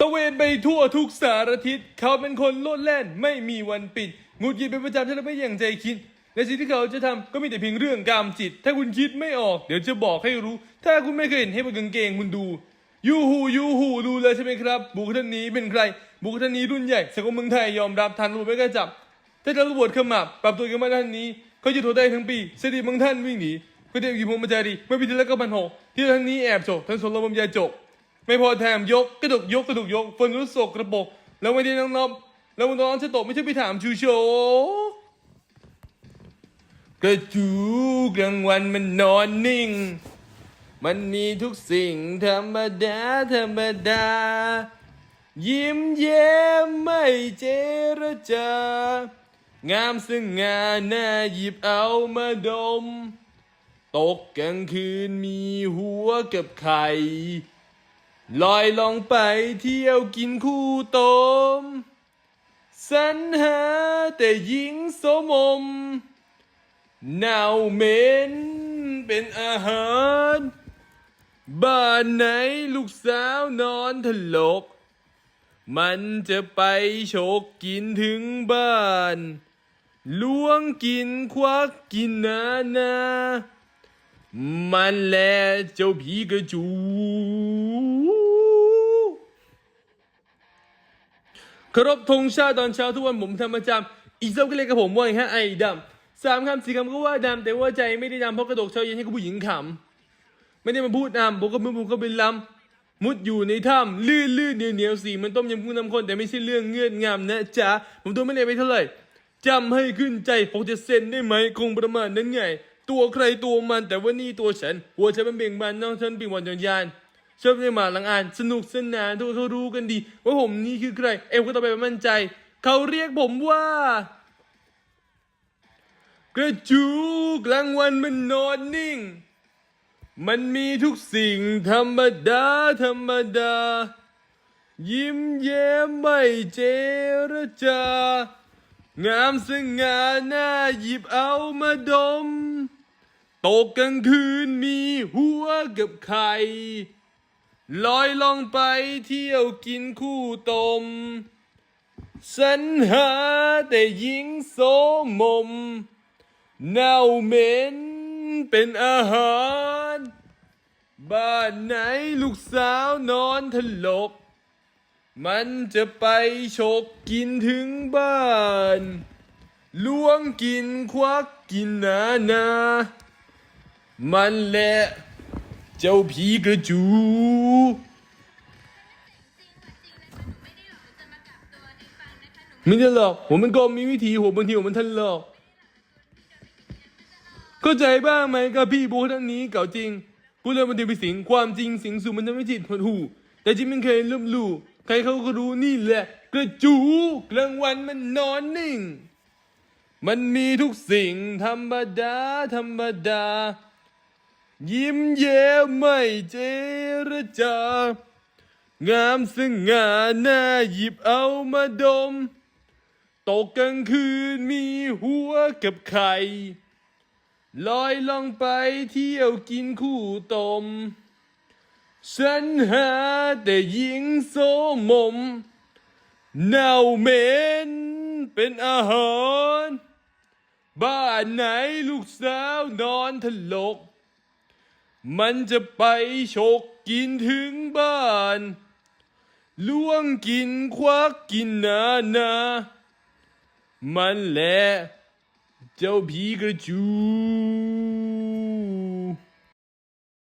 ตะเวนไปทั่วทุกสารทิศ เขาเป็นคนโลดแล่นไม่มีวันปิดหงุดหงิดเป็นประจำถ้าเราไม่อย่างใจคิด และสิ่งที่เขาจะทำก็มีแต่เพียงเรื่องกามจิต ถ้าคุณคิดไม่ออก เดี๋ยวจะบอกให้รู้ ถ้าคุณไม่เคยเห็นให้บนกางเกงคุณดู ยูฮูยูฮูรู้เลยใช่ไหมครับ บุคคลท่านนี้เป็นใคร บุคคลท่านนี้รุ่นใหญ่สังคมเมืองไทยยอมรับทันรวจไม่กล้าจับ ถ้าตำรวจขมับปรับตัวกันมาด้านนี้เขาจะโทษได้ทั้งปีสถิติบางท่านวิ่งหนีก็เดียวกี่พงมาจารีเมื่อปีที่แล้วก็พันหกที่ท่านนี้แอบโฉกทั้งสนลมยาจก ไม่พอแถมยกกระดกยกกระดกยกฝนรู้สกกระปกแล้วไม่ได้น้องนอบแล้วมันร้อนจะตกไม่ใช่ไปถามชูโชกระจูกลางวันมันนอนนิ่ง มันมีทุกสิ่งธรรมดาธรรมดา ยิ้มแย้มไม่เจรจา งามซึ่งงาหน้าหยิบเอามาดม ตกกลางคืนมีหัวกับไข่ ลอยลองไปเที่ยวกินคู่ตมสรรหาแต่หญิงโสมมเน่าเหม็นเป็นอาหาร บ้านไหนลูกสาวนอนถลก มันจะไปโฉกกินถึงบ้านล้วงกินควักกินนานามันแลเจ้าผีกระจู ครพธงชาติตอนเช้าทุกวันผมทำประจำอีกสักก็เลยกับผมว่าอย่างฮะไอ้ดำสามคำสี่คำก็ว่าดำแต่ว่าใจไม่ได้ดำเพราะกระดกเช้าเย็นให้กับผู้หญิงขำไม่ได้มาพูดนำผมก็มึงผมก็เป็นลำมุดอยู่ในถ้ำลื่นลื่นเหนียวเหนียวสีมันต้มยำกุ้งน้ำข้นแต่ไม่ใช่เรื่องเงื่อนงามนะจ๊ะผมตัวไม่ได้ไปเท่าไหร่จำให้ขึ้นใจผมจะเซ็นได้ไหมคงประมาณนั้นไง ตัวใครตัวมันแต่ว่านี่ตัวฉันหัวฉันมันเบ่งบานน้องฉันเบ่งบานยานยาน ชอบในหมาหลังอ่านสนุกสนานทุกคนเขารู้กันดี ว่าผมนี่คือใคร เอ็มก็ต้องไปมั่นใจ เขาเรียกผมว่า กระจูกลางวันมันนอนนิ่ง มันมีทุกสิ่งธรรมดา ธรรมดา ยิ้มแย้มไม่เจรจา งามสง่าหน้าหยิบเอามาดม ตกกลางคืนมีหัวกับไข่ ลอยลองไปเที่ยวกินคู่ตมสรรหาแต่หญิงโสมม เน่าเหม็นเป็นอาหาร บ้านไหนลูกสาวนอนถลก มันจะไปฉกกินถึงบ้านล้วงกินควักกินนานา มันแหละ เจ้าผีกระจู ไม่ได้หรอกผมมันก็มีวิธีผมบางทีผมมันทันหลอกเข้าใจบ้างไหมกับพี่บุคท่านนี้เก่าจริงพูดเรื่องมันเดียวไปสิงความจริงสิงสู่มันจะไม่จิตหดหูแต่จริงมันเคยลืมลู่ใครเขาก็รู้นี่แหละ กระจูกลางวันมันนอนนิ่ง มันมีทุกสิ่งธรรมดาธรรมดา ยิ้มแย้มไม่เจรจา งามสง่าหน้าหยิบเอามาดม ตกกลางคืนมีหัวกับไข่ ลอยลองไปเที่ยวกินคู่ตม ฉันหาแต่หญิงโสมม เน่าเหม็นเป็นอาหาร บ้านไหนลูกสาวนอนถลก มันจะไปฉกกินถึงบ้านล้วงกินควักกินนานามันแหละเจ้าผีกระจู